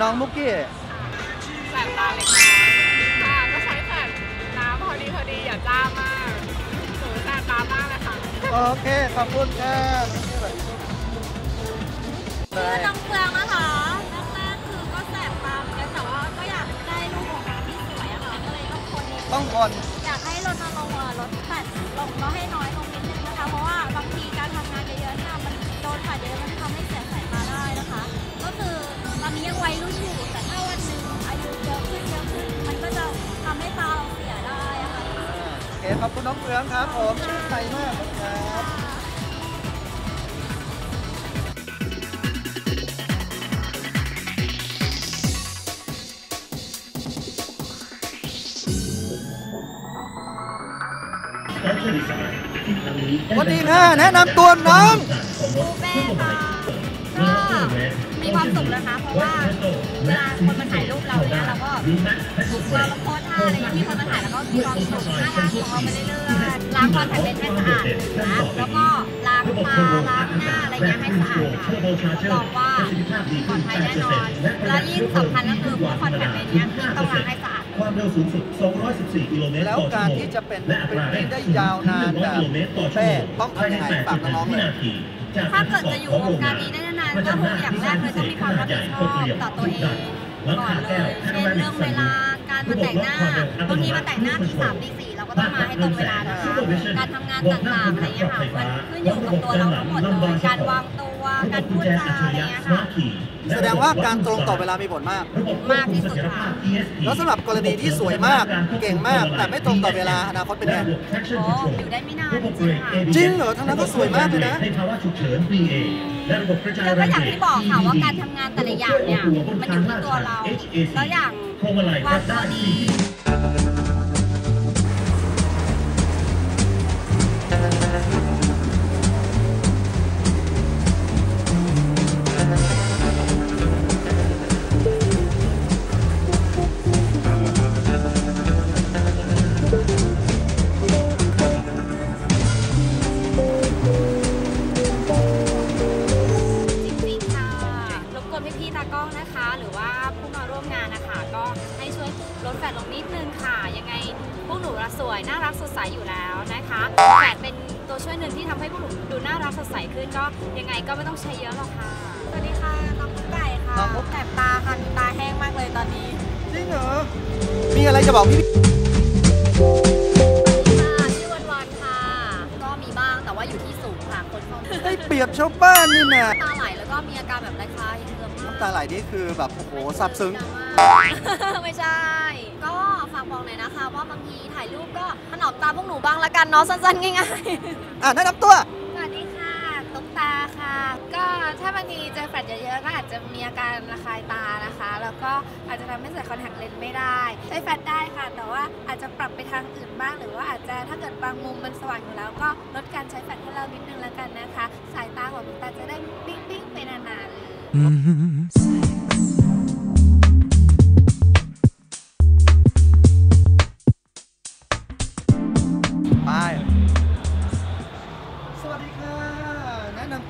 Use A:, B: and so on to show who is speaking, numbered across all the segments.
A: น้องมุกกี้
B: แสบตาเล็กน้อยค่ะก็ใช้แสบน้ำพอดีพอดีอย่าจ้ามากหนูแสบตามากเลยค่ะ
A: โอเคขอบคุณค่ะ
C: ชื่อน้องเฟืองนะคะแรกๆคือก็แสบตาเหมือนกันแต่ว่าก็อยากได้รูปของการที่สวยอะค่ะก็เลยต้องคนนิดนึง
A: ต้องคน
C: อยากให้ลดลงค์ลดแฟตลงก็ให้น้อยลงนิดนึงนะคะเพราะว่าบางทีการทำงานเยอะๆเนี่ยมันโดนแฟตเยอะมันทำให้เสียสายตาได้นะคะ ก็คือ ตอนนี้ยังวัยรุ่นอยู่แต่ถ้าวันหนึ่งอายุเยอะขึ้นเยอะขึ้นมันก็จะทำให้ตาเราเสียได้อะค่ะ
A: โอเคขอบคุณน้องเฟืองครับผมชื่นใจมากครับสวัสดีค่ะแนะนำตัวน้อง
C: ปูเป้ค่ะก็ มีความสุขนะคะ เพราะว่าเวลาคนมาถ่ายรูปเราเนี่ยเราก็เราโพสท่าอะไรอย่างเงี้ยที่คนมาถ่ายแล้วก็มีความสุขน่ารักของเราไปเรื่อยๆล้างคอนแทคเลนส์ให้สะอาดนะแล้วก็ล้างตาล้างหน้าอะไรเงี้ยให้สะอาดค่ะบองว่าปลอดภัยแน่นอนแล้วยิ่งสำคัญก็คือพวกคอนแทคเลนส์เนี่ยต้องล้างให้สะอาด
D: ความเร็วสูงสุด 214 กิโลเมตร
A: แล้วการที่จะเป็น
D: และอัตราแร
A: วิ่ได้ยาวนานแบบ
D: เมตรต่อชั่ว
A: เป้ต้องทำยังไงฝากน้องเลย
D: นาทีจาก
C: ถ้าเกิดจะอยู่วงการนี้ได้นานๆ ก็คืออย่างแรกเลยต้องมีความรับผิดชอบต่อตัวเองก่อนเลยเช่นเรื่องเวลาการมาแต่งหน้าบางทีมาแต่งหน้าที่สามตีสี่เราก็ต้องมาให้ตรงเวลานะคะการทำงานต่างๆอะไรเงี้ยค่ะมันขึ้นอยู่กับตัวเราทั้งหมดเลยการวางตัวการพูดจาอะไรเงี้ยค่ะ
A: แสดงว่าการตรงต่อเวลามีผลมาก
C: มากที่สุดค่ะ
A: แล้วสำหรับกรณีที่สวยมากเก่งมาก แต่ไม่ตรงต่อเวลาอนาคตเป็นไง
C: โอ้อยู่ได้ไม่นานจริงๆค่ะ
A: จริงเหรอทั้งนั้นก็สวยมากเลยนะ
D: และระบบกระจายแรง
C: อย่างที่บอกค่ะว่าการทำงานแต่ละอย่างเนี่ยมันอยู่ที่ตัวเราแล้วอย่าง
D: วงมา
C: ตัวดี แฟตลงนิดนึงค่ะ ยังไงพวกหนูละสวยน่ารักสดใสอยู่แล้วนะคะแฟตเป็นตัวช่วยหนึ่งที่ทำให้พวกหนูดูน่ารักสดใสขึ้นก็ยังไงก็ไม่ต้องใช้เยอะหรอกค่ะ สวัสดีค่ะน้องกุ๊กไก่ค่ะ
A: น้องกุ๊ก
C: แสบตาค่ะตาแห้งมากเลยตอนนี้
A: จริงเหรอมีอะไรจะบอกพี่
C: ค่ะชื่อวันวันค่ะก็มีบ้างแต่ว่าอยู่ที่สูงค่ะคนเข้า
A: ได้เปรียบชาวบ้านนี่นะ
C: ตาไหลแล้วก็มีอาการแบบคล้ายๆเคืองมาก
A: น้ำตาไหลนี่คือแบบโอ้โหซับซึ้ง
C: ไม่ใช่ ก็ฝากบอกหน่อยนะคะ ว่าบางทีถ่ายรูปก็ถนอมตาพวกหนูบ้างละกันเนาะสั้นๆง่าย
A: อะแนะนำตัว
C: ๆสวัสดีค่ะตุ๊กตาค่ะ ก็ถ้าบางทีเจอแฟลชเยอะๆก็อาจจะมีอาการระคายตานะคะ แล้วก็อาจจะทำให้ใส่คอนแทคเลนส์ไม่ได้ ใช้แฟลชได้ค่ะ แต่ว่าอาจจะปรับไปทางอื่นบ้าง หรือว่าอาจจะถ้าเกิดบางมุมมันสว่างอยู่แล้ว ก็ลดการใช้แฟลชให้เรานิดนึงแล้วกันนะคะ สายตาของตุ๊กตาจะได้ปิ้งๆไปนานๆ
A: ไป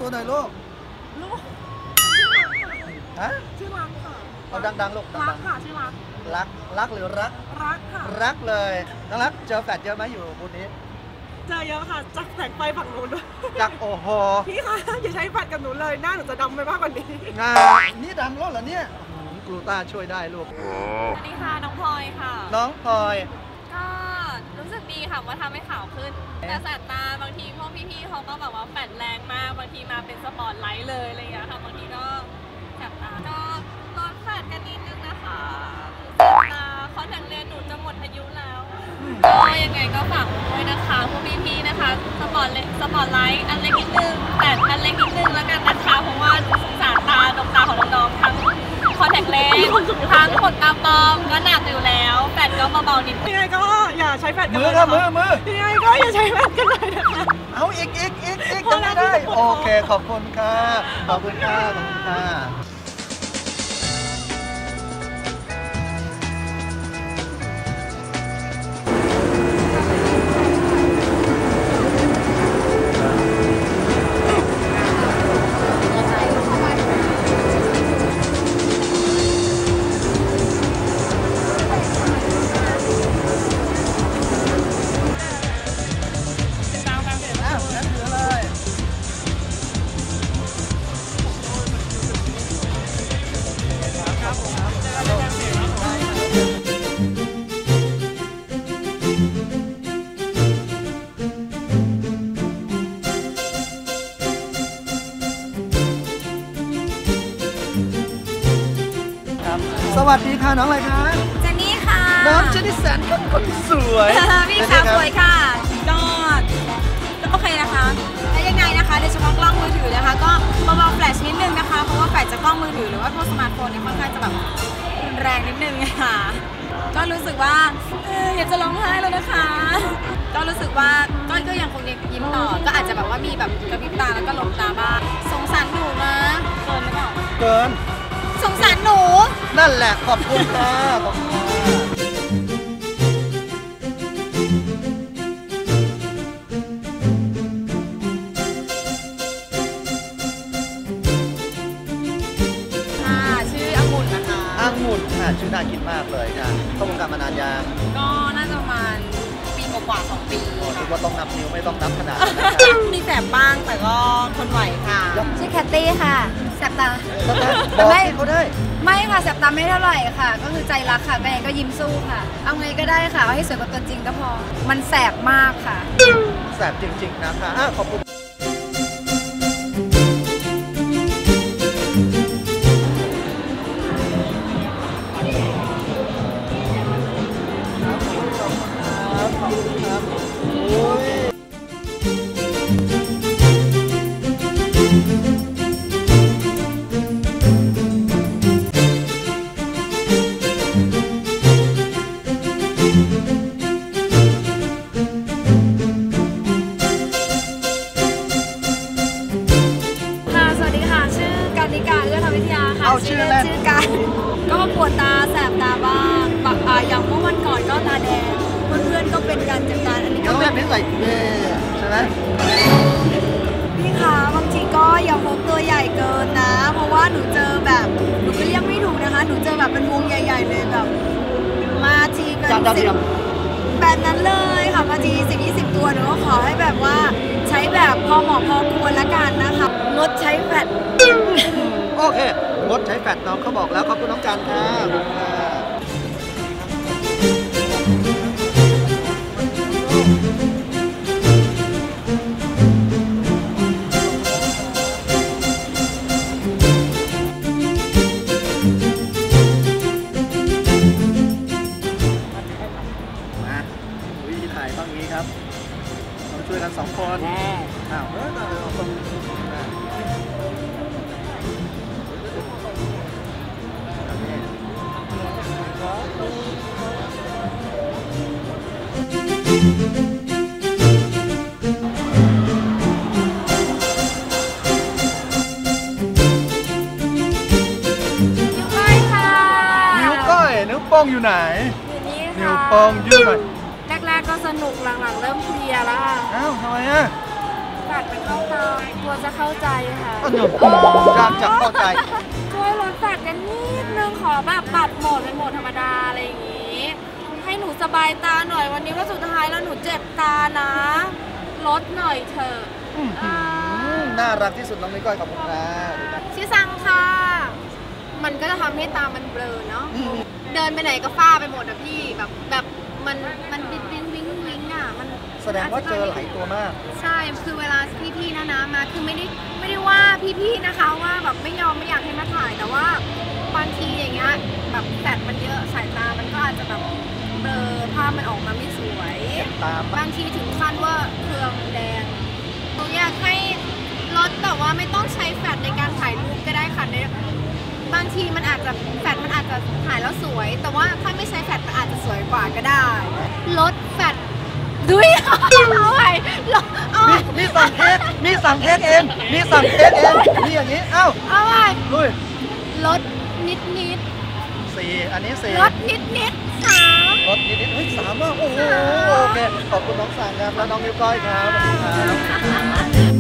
A: ตัวหน่อยลูก
B: ลูก
A: ฮะ
B: ชื่อรักค่ะ
A: เอาดังๆลูก
B: รั
A: ดั
B: ก
A: ง
B: ค่ะชื่อรัก
A: ๆรักรักหรือรัก
B: รักค่ะ
A: รักเลยน้องรักเจอแฟดเยอะไหมอยู่บุญนี้
B: เจอเยอะค่ะจากแสงไฟฝั่งนู้นด้วย
A: จากโอ้โห
B: พี่คะอย่าใช้แฟลชกับหนูเลยหน้าหนูจะดำไปมากกว่านี้
A: งานนี่ดำแล้วเหรอเนี่ยอื้อหือกลูต้าช่วยได้ลูก
E: สวัสดีค่ะ น้องพลอยค่ะ
A: น้องพลอย
E: ก็รู้สึก ดีค่ะว่าทำให้ขาวขึ้น แต่สายตาบางทีพวกพี่ๆเขาก็แบบว่าแปดแรงมากบางทีมาเป็นสปอตไลท์เลยอะไรอย่างเงี้ยค่ะบางทีก็แสบตาก็ลดแฟดกันนิดนึงนะคะแสบตาคอนแทคเลนส์หนูจะหมดอายุแล้วก็ยังไงก็ฝากด้วยนะคะพวกพี่ๆนะคะสปอตเลสปอตไลท์อันเล็กนิดนึงแต่อันเล็กนิดนึงแล้วกันนะคะเพราะว่าสงส อนแทคเลนส์ทั้งขนตาปลอมก็หนักอยู่แล้วแฟดก็เบาๆนิดนึง
B: ยังไงก็อย่าใช้แฟลชกัน
A: มื
B: เล
A: อยครับ
B: นะ
A: มือ
B: คะ
A: มือ
B: ยังไงก็อย่าใช้แฟลชกันเลยนะคะ
A: เอาอีกอีกอีกอีก
B: พอ
A: ยัง
B: แล้
A: ไม่
B: ว
A: ได้
B: ที่จะปวด
A: โอ
B: คอ
A: เค ขอบคุณค่ะ ขอบคุณค่ะ ขอบคุณค่ะ วัสดีค่ะน้องอะไรคะ
F: เจนนี่ค่ะ
A: น้องเจนนิสันคนคนสวย
F: พี่สาวสวยค่ะก็ก็โอเคนะคะแล้วยังไงนะคะโดยเฉพาะกล้องมือถือนะคะ ก็เบาๆแฟลชนิดนึงนะคะเพราะว่าแฟลชจากกล้องมือถือหรือว่าพวกสมาร์ทโฟนเนี่ยค่อนข้างจะแบบรุนแรงนิดนึงค่ะก็รู้สึกว่าเอออยากจะร้องไห้แล้วนะคะ ก็รู้สึกว่าก็ก็ยังคงยิ้มต่อ ก็อาจจะแบบว่ามีแบบกระพริบตาแล้วก็หลบตาบ้างสงสารหนูนะเกินหรือเปล่า
A: เกิน
F: สงสารหนู
A: นั่นแหละขอบคุณค่ะขอบคุณค่ะ
F: ค่ะชื่อองุ่นนะคะ
A: อังุ่นค่ะชื่อน่ากินมากเลยค่ะเข้าวงการมานานยัง
F: ก็น่าจะประมาณปีกว่าๆสองปี
A: โอ้คิด
F: ค่ะ
A: ว่าต้องนับนิ้วไม่ต้องนับขนาดนั้นนะคะ
F: มีแสบบ้างแต่ก็ทนไหวค่ะ ชื่อแคตตี้ค่ะแส บตา
A: แล้วก็บอกให้เขาได้
F: ไม่ค่ะแสบตาไม่เท่าไหร่ค่ะ ก็คือใจรักค่ะก็ยังก็ยิ้มสู้ค่ะ เอาไงก็ได้ค่ะเอาให้สวยกว่าตัวจริงก็พอ มันแสบมากค่ะ
A: แสบจริง ๆ นะคะอะขอบคุณครับขอบคุณครับโอ้ย
F: การก็ปวดตาแสบตาบ้างแบบอ่าอย่างเมื่อวันก่อนก็ตาแดง เพื่อนๆก็เป็นกันจากการอันนี้
A: น้
F: ก็
A: อง
F: เป็
A: เล่
F: น
A: นนี่ใส่เบ้ใช่ไหม
F: พี่คะบางทีก็อย่าพกตัวใหญ่เกินนะ เพราะว่าหนูเจอแบบหนูก็เรียกไม่ถูกนะคะ หนูเจอแบบเป็นวงใหญ่ ๆ เลยแบบ มาทีเป็น
A: จานดาว
F: สิ
A: เทีย
F: บ
A: ม
F: แบบนั้นเลยค่ะมาทีสิบยี่สิบตัวหนูก็ขอให้แบบว่าใช้แบบพอเหมาะพอควรละกันนะคะงดใช้แฟลช
A: โอเคงดใช้แฟตน้องเขาบอกแล้วขอบคุณน้องจันค่ะขอบ
F: ไปค่ะ
A: นิ้วก้อยนิ้วโป้งอยู่ไหน
F: อยู่นี่
A: นิ้ว
F: ค่ะ
A: โป้งยื่นหน่อย
F: แรกๆก็สนุกหลังๆเริ่มเพลียแล้วค่ะ
A: อ้าวทำไมอะ
F: กัดมันเข้าตากลัวจะเข้าใจค่ะ
A: ก็หนุกยากจะเข้าใจ
F: สบายตาหน่อยวันนี้ว่าสุดท้ายแล้วหนูเจ็บตานะ ลดหน่อยเถอะอ่า
A: น่ารักที่สุดน้องนิ้วก้อยขอบคุณครับ
F: ชื่อซังค่ะ มันก็จะทำให้ตามันเบลอเนาะ
A: อืม
F: เดินไปไหนก็ฟ้าไปหมดอะพี่ แบบแบบมันมันวิงวิงวิงวิงอะมัน
A: แสดงว่าเจอหลายตัวมาก
F: ใช่ คือเวลาพี่ๆนะนะมา คือไม่ได้ไม่ได้ว่าพี่ๆนะคะว่าแบบไม่ยอมไม่อยากให้มาถ่ายแต่ว่าบางทีอย่างเงี้ยแบบแฟดมันเยอะสายตา มันก็อาจจะแบบ เบลอภาพมันออกมาไม่สวย
A: ตาม
F: บางทีถึงขั้นว่าเครืองแดงหนูอยากให้ลดแต่ว่าไม่ต้องใช้แฟลชในการถ่ายรูปก็ได้ค่ะในบางทีมันอาจจะแฟลชมันอาจจะถ่ายแล้วสวย แต่ว่าถ้าไม่ใช้แฟลชมันอาจจะสวยกว่าก็ได้ ลดแฟลชดุยเอาไว้ลดเอาไว้
A: นี่นี่สั่งเค้กนี่สั่งเค้กเองนี่สั่งเค้กเองนี่อย่างนี้เอ้า
F: เอาไว้
A: ลุย
F: ลดนิดนิด
A: สี่อันนี้สี่
F: ๆลดนิดนิด
A: ขอบคุณน้องสังครับและน้องนิ้วก้อยครับ